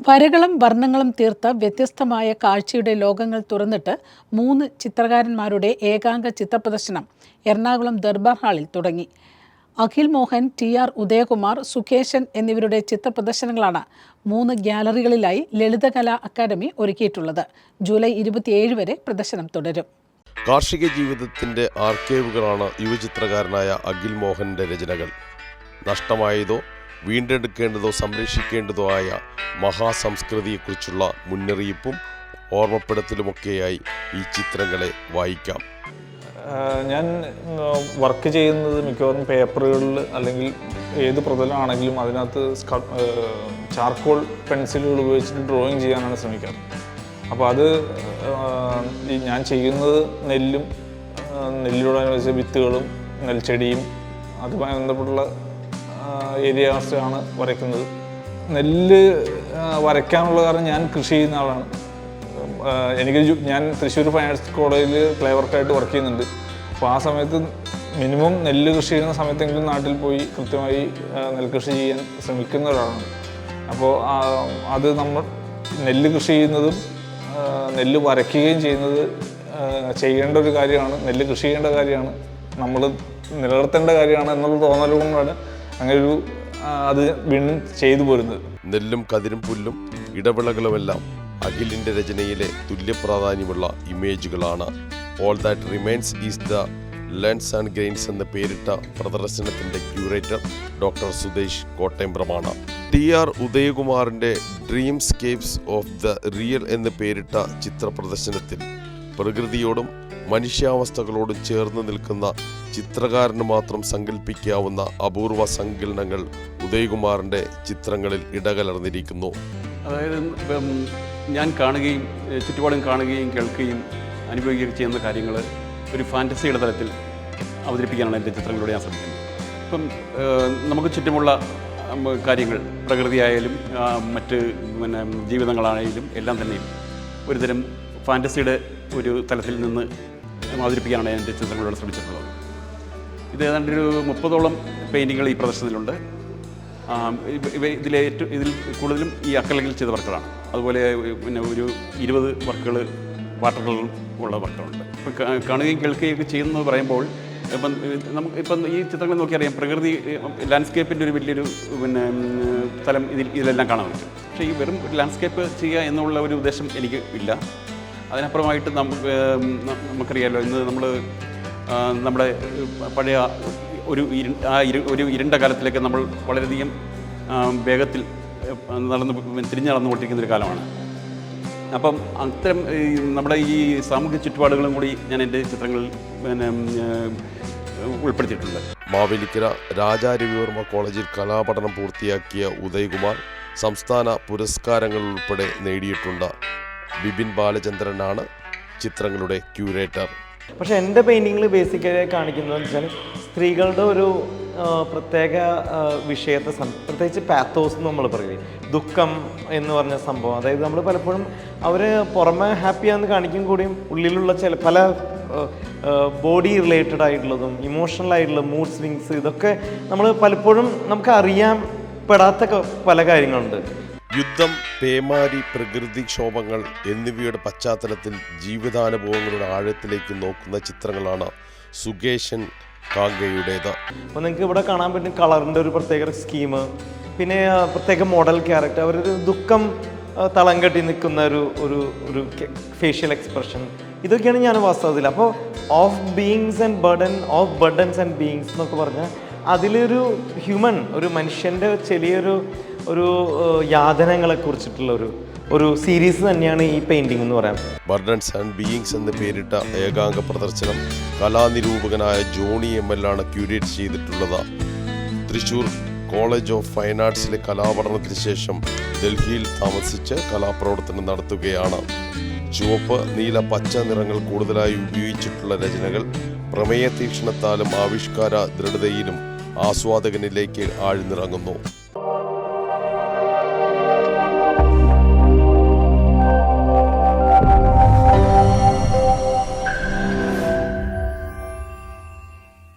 വരകളും വർണങ്ങളും തീർത്ത വ്യത്യസ്തമായ കാഴ്ചയുടെ ലോകങ്ങൾ തുറന്നിട്ട് മൂന്ന് ചിത്രകാരന്മാരുടെ ഏകാംഗ ചിത്രപ്രദർശനം എറണാകുളം ദർബാർ ഹാളിൽ തുടങ്ങി. അഖിൽ മോഹൻ ടി ആർ ഉദയകുമാർ സുകേശൻ എന്നിവരുടെ ചിത്രപ്രദർശനങ്ങളാണ് മൂന്ന് ഗ്യാലറികളിലായി ലളിതകലാ അക്കാദമി ഒരുക്കിയിട്ടുള്ളത്. ജൂലൈ ഇരുപത്തിയേഴ് വരെ പ്രദർശനം തുടരും. കാർഷിക ജീവിതത്തിന്റെ ആർക്കൈവുകളാണ് യുവചിത്രകാരനായ അഖിൽ മോഹന്റെ രചനകൾ. നഷ്ടമായതോ വീണ്ടെടുക്കേണ്ടതോ സംരക്ഷിക്കേണ്ടതോ ആയ മഹാസംസ്കൃതിയെക്കുറിച്ചുള്ള മുന്നറിയിപ്പും ഓർമ്മപ്പെടുത്തലുമൊക്കെയായി ഈ ചിത്രങ്ങളെ വായിക്കാം. ഞാൻ വർക്ക് ചെയ്യുന്നത് മിക്കവാറും പേപ്പറുകളിൽ അല്ലെങ്കിൽ ഏത് പ്രതലമാണെങ്കിലും അതിനകത്ത് ചാർക്കോൾ പെൻസിലുകൾ ഉപയോഗിച്ചിട്ട് ഡ്രോയിങ് ചെയ്യാനാണ് ശ്രമിക്കാറ്. അപ്പോൾ അത് ഞാൻ ചെയ്യുന്നത് നെല്ലും നെല്ലിനോടനുബന്ധിച്ച വിത്തുകളും നെൽച്ചെടിയും അതുമായി ബന്ധപ്പെട്ടുള്ള ഏരിയാസാണ് വരയ്ക്കുന്നത്. നെല്ല് വരയ്ക്കാനുള്ള കാരണം ഞാൻ കൃഷി ചെയ്യുന്ന ആളാണ്. എനിക്ക് ഞാൻ തൃശ്ശൂർ ഫൈൻ ആർട്സ് കോളേജിൽ ക്ലേ വർക്കായിട്ട് വർക്ക് ചെയ്യുന്നുണ്ട്. അപ്പോൾ ആ സമയത്ത് മിനിമം നെല്ല് കൃഷി ചെയ്യുന്ന സമയത്തെങ്കിലും നാട്ടിൽ പോയി കൃത്യമായി നെൽകൃഷി ചെയ്യാൻ ശ്രമിക്കുന്ന ഒരാളാണ്. അപ്പോൾ അത് നമ്മൾ നെല്ല് കൃഷി ചെയ്യുന്നതും നെല്ല് വരയ്ക്കുകയും ചെയ്യുന്നത് ചെയ്യേണ്ട ഒരു കാര്യമാണ്. നെല്ല് കൃഷി ചെയ്യേണ്ട കാര്യമാണ്. നമ്മൾ നിലനിർത്തേണ്ട കാര്യമാണ് എന്നുള്ള തോന്നൽ കൊണ്ടാണ് അങ്ങനെ ഒരു അത് വീണ്ടും ചെയ്തു പോരുന്നത്. നെല്ലും കതിരും പുല്ലും ഇടവിളകളുമെല്ലാം അഖിലിന്റെ രചനയിലെ തുല്യ പ്രാധാന്യമുള്ള ഇമേജുകളാണ്. All that remains is the lens and grains എന്ന പേരിട്ട പ്രദർശനത്തിന്റെ ക്യൂറേറ്റർ ഡോക്ടർ സുദേശ് കോട്ടയംബ്രമാണ് ടി ആർ ഉദയകുമാറിന്റെ ഡ്രീംസ്കേപ്സ് ഓഫ് ദ റിയൽ എന്ന് പേരിട്ട ചിത്ര പ്രദർശനത്തിൽ പ്രകൃതിയോടും മനുഷ്യാവസ്ഥകളോടും ചേർന്ന് നിൽക്കുന്ന ചിത്രകാരന് മാത്രം സങ്കല്പിക്കാവുന്ന അപൂർവ സങ്കലനങ്ങൾ ഉദയകുമാറിന്റെ ചിത്രങ്ങളിൽ ഇടകലർന്നിരിക്കുന്നു. അതായത് ഞാൻ കാണുകയും ചുറ്റുപാടും കാണുകയും കേൾക്കുകയും അനുഭവിക്കുകയും ചെയ്യുന്ന കാര്യങ്ങൾ ഒരു ഫാന്റസിയുടെ തലത്തിൽ അവതരിപ്പിക്കാനാണ് എന്റെ ചിത്രങ്ങളിലൂടെ ഞാൻ ശ്രമിക്കുന്നത്. ഇപ്പം നമുക്ക് ചുറ്റുമുള്ള കാര്യങ്ങൾ പ്രകൃതിയായാലും മറ്റ് പിന്നെ ജീവിതങ്ങളായാലും എല്ലാം തന്നെയും ഒരുതരം ഫാന്റസിയുടെ ഒരു തലത്തിൽ നിന്ന് അവതരിപ്പിക്കാനാണ് ഞാൻ എന്റെ ചിത്രങ്ങളിലൂടെ ശ്രമിച്ചിട്ടുള്ളത്. ഇത് ഏതാണ്ട് ഒരു മുപ്പതോളം പെയിന്റിങ്ങൾ ഈ പ്രദർശനത്തിലുണ്ട്. ഇവ- ഇതിലെ ഏറ്റവും ഇതിൽ കൂടുതലും ഈ അക്കലകിൽ ചെയ്ത വർക്കുകളാണ്. അതുപോലെ പിന്നെ ഒരു ഇരുപത് വർക്കുകൾ വാട്ടർ കളറും ഉള്ള വർക്കുകളുണ്ട്. ഇപ്പം കാണുകയും കേൾക്കുകയും ഒക്കെ ചെയ്യുന്നത് പറയുമ്പോൾ ഇപ്പം നമുക്ക് ഇപ്പം ഈ ചിത്രങ്ങൾ നോക്കിയറിയാം പ്രകൃതി ലാൻഡ്സ്കേപ്പിന്റെ ഒരു വലിയൊരു പിന്നെ സ്ഥലം ഇതിൽ ഇതിലെല്ലാം കാണാൻ പറ്റും. പക്ഷേ ഈ വെറും ലാൻഡ്സ്കേപ്പ് ചെയ്യുക എന്നുള്ള ഒരു ഉദ്ദേശം എനിക്ക് ഇല്ല. അതിനപ്പുറമായിട്ട് നമുക്ക് ഇന്ന് നമ്മൾ നമ്മുടെ പഴയ ഒരു ആ ഇരു ഒരു ഇരുണ്ട കാലത്തിലേക്ക് നമ്മൾ വളരെയധികം വേഗത്തിൽ നടന്ന് തിരിഞ്ഞു നടന്നുകൊണ്ടിരിക്കുന്ന ഒരു കാലമാണ്. അപ്പം അത്തരം നമ്മുടെ ഈ സാമൂഹ്യ ചുറ്റുപാടുകളും കൂടി ഞാൻ എന്റെ ചിത്രങ്ങളിൽ പിന്നെ ഉൾപ്പെടുത്തിയിട്ടുണ്ട്. മാവേലിക്കര രാജാരവിവർമ്മ കോളേജിൽ കലാപഠനം പൂർത്തിയാക്കിയ ഉദയകുമാർ സംസ്ഥാന പുരസ്കാരങ്ങൾ ഉൾപ്പെടെ നേടിയിട്ടുണ്ട്. ബിപിൻ ബാലചന്ദ്രനാണ് ചിത്രങ്ങളുടെ ക്യൂറേറ്റർ. പക്ഷെ എന്റെ പെയിന്റിങ്ങിൽ ബേസിക്കലി കാണിക്കുന്നത് വെച്ചാൽ സ്ത്രീകളുടെ ഒരു പ്രത്യേക വിഷയത്തെ പ്രത്യേകിച്ച് പാത്തോസ് എന്ന് നമ്മൾ പറയും ദുഃഖം എന്ന് പറഞ്ഞ സംഭവം. അതായത് നമ്മൾ പലപ്പോഴും അവർ പുറമെ ഹാപ്പിയാന്ന് കാണിക്കും കൂടിയും ഉള്ളിലുള്ള ചില പല ബോഡി റിലേറ്റഡ് ആയിട്ടുള്ളതും ഇമോഷണൽ ആയിട്ടുള്ള മൂഡ് സ്വിങ്സ് ഇതൊക്കെ നമ്മൾ പലപ്പോഴും നമുക്ക് അറിയാൻ പെടാത്ത പല കാര്യങ്ങളുണ്ട്. യുദ്ധം പേമാരി പ്രകൃതിക്ഷോഭങ്ങൾ എന്നിവയുടെ പശ്ചാത്തലത്തിൽ ജീവിതാനുഭവങ്ങളുടെ ആഴത്തിലേക്ക് നോക്കുന്ന ചിത്രങ്ങളാണ് സുകേശൻ കാങ്കയുടേത്. അപ്പോൾ നിങ്ങൾക്ക് ഇവിടെ കാണാൻ പറ്റും കളറിന്റെ ഒരു പ്രത്യേക സ്കീം പിന്നെ പ്രത്യേക മോഡൽ ക്യാരക്ടർ അവരൊരു ദുഃഖം തളം കെട്ടി നിൽക്കുന്ന ഒരു ഒരു ഒരു ഫേഷ്യൽ എക്സ്പ്രഷൻ ഇതൊക്കെയാണ് ഞാൻ വാസ്തവത്തിൽ. അപ്പോൾ of beings and burden of burdens and beings എന്നൊക്കെ പറഞ്ഞാൽ അതിലൊരു ഹ്യൂമൻ ഒരു മനുഷ്യന്റെ ചെറിയൊരു ഒരു യാതനങ്ങളെ കുറിച്ചിട്ടുള്ള ഒരു ഒരു സീരീസ് തന്നെയാണ് ഈ പെയിന്റിംഗ് എന്ന് പറയാം. ബർഡൻസ് ആൻഡ് ബീയിങ്സ് എന്ന് പേരിട്ട ഏകാംഗ പ്രദർശനം കലാനിരൂപകനായ ജോണി എം എൽ ആണ് ക്യൂരേറ്റ് ചെയ്തിട്ടുള്ളത്. തൃശൂർ കോളേജ് ഓഫ് ഫൈൻ ആർട്സിലെ കലാപഠനത്തിന് ശേഷം ഡൽഹിയിൽ താമസിച്ച് കലാപ്രവർത്തനം നടത്തുകയാണ്. ചുവപ്പ് നീല പച്ച നിറങ്ങൾ കൂടുതലായി ഉപയോഗിച്ചിട്ടുള്ള രചനകൾ പ്രമേയ തീക്ഷണത്താലും ആവിഷ്കാര ദൃഢതയിലും ആസ്വാദകനിലേക്ക് ആഴ്ന്നിറങ്ങുന്നു.